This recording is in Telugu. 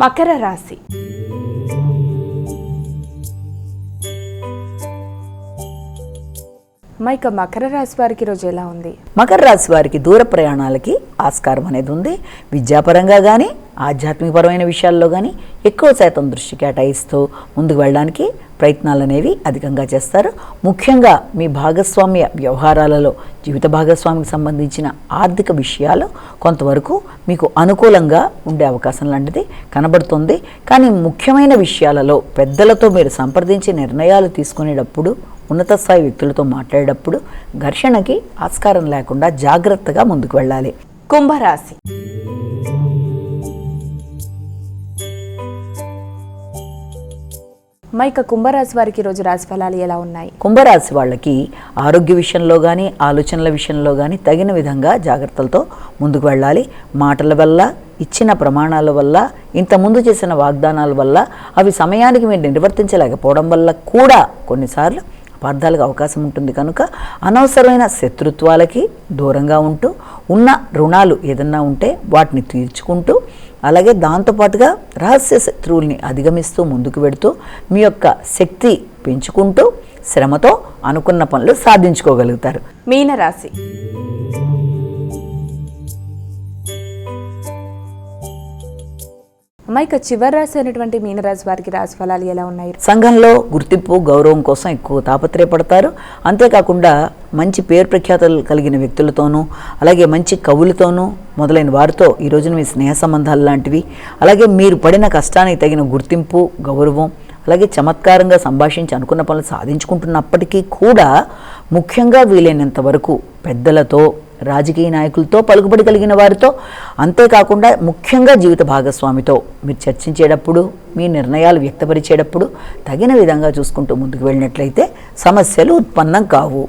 మకర రాశి. మైక ఇక మకర రాశి వారికి రోజు ఎలా ఉంది? మకర రాశి వారికి దూర ప్రయాణాలకి ఆస్కారం అనేది ఉంది. విద్యాపరంగా కానీ ఆధ్యాత్మికపరమైన విషయాల్లో కానీ ఎక్కువ శాతం దృష్టి కేటాయిస్తూ ముందుకు వెళ్ళడానికి ప్రయత్నాలు అనేవి అధికంగా చేస్తారు. ముఖ్యంగా మీ భాగస్వామ్య వ్యవహారాలలో జీవిత భాగస్వామికి సంబంధించిన ఆర్థిక విషయాలు కొంతవరకు మీకు అనుకూలంగా ఉండే అవకాశం లాంటిది కనబడుతుంది. కానీ ముఖ్యమైన విషయాలలో పెద్దలతో మీరు సంప్రదించి నిర్ణయాలు తీసుకునేటప్పుడు ఉన్నత స్థాయి వ్యక్తులతో మాట్లాడేటప్పుడు ఘర్షణకి ఆస్కారం లేకుండా జాగ్రత్తగా ముందుకు వెళ్ళాలి. కుంభరాశి మైక కుంభరాశి వారికి రోజు రాశి ఫలాలు ఎలా ఉన్నాయి? కుంభరాశి వాళ్ళకి ఆరోగ్య విషయంలో కానీ ఆలోచనల విషయంలో కానీ తగిన విధంగా జాగ్రత్తలతో ముందుకు వెళ్ళాలి. మాటల వల్ల ఇచ్చిన ప్రమాణాల వల్ల ఇంతకుముందు చేసిన వాగ్దానాల వల్ల అవి సమయానికి మీరు నిర్వర్తించలేకపోవడం వల్ల కూడా కొన్నిసార్లు అపార్థాలకు అవకాశం ఉంటుంది. కనుక అనవసరమైన శత్రుత్వాలకి దూరంగా ఉంటూ ఉన్న రుణాలు ఏదన్నా ఉంటే వాటిని తీర్చుకుంటూ అలాగే దాంతోపాటుగా రహస్య శత్రువుల్ని అధిగమిస్తూ ముందుకు వెడుతూ మీ యొక్క శక్తి పెంచుకుంటూ శ్రమతో అనుకున్న పనులు సాధించుకోగలుగుతారు. మీనరాశి. అమ్మాయికి చివరి రాశి అయినటువంటి మీనరాశి వారికి రాశి ఫలాలు ఎలా ఉన్నాయి? సంఘంలో గుర్తింపు గౌరవం కోసం ఎక్కువ తాపత్రయపడతారు. అంతేకాకుండా మంచి పేరు ప్రఖ్యాతలు కలిగిన వ్యక్తులతోనూ అలాగే మంచి కవులతోనూ మొదలైన వారితో ఈ రోజున మీ స్నేహ సంబంధాలు లాంటివి అలాగే మీరు పడిన కష్టానికి తగిన గుర్తింపు గౌరవం అలాగే చమత్కారంగా సంభాషించి అనుకున్న పనులు సాధించుకుంటున్నప్పటికీ కూడా ముఖ్యంగా వీలైనంత వరకు పెద్దలతో రాజకీయ నాయకులతో పలుకుబడి కలిగిన వారితో అంతేకాకుండా ముఖ్యంగా జీవిత భాగస్వామితో. మీరు చర్చించేటప్పుడు మీ నిర్ణయాలు వ్యక్తపరిచేటప్పుడు తగిన విధంగా చూసుకుంటూ ముందుకు వెళ్ళినట్లయితే సమస్యలు ఉత్పన్నం కావు.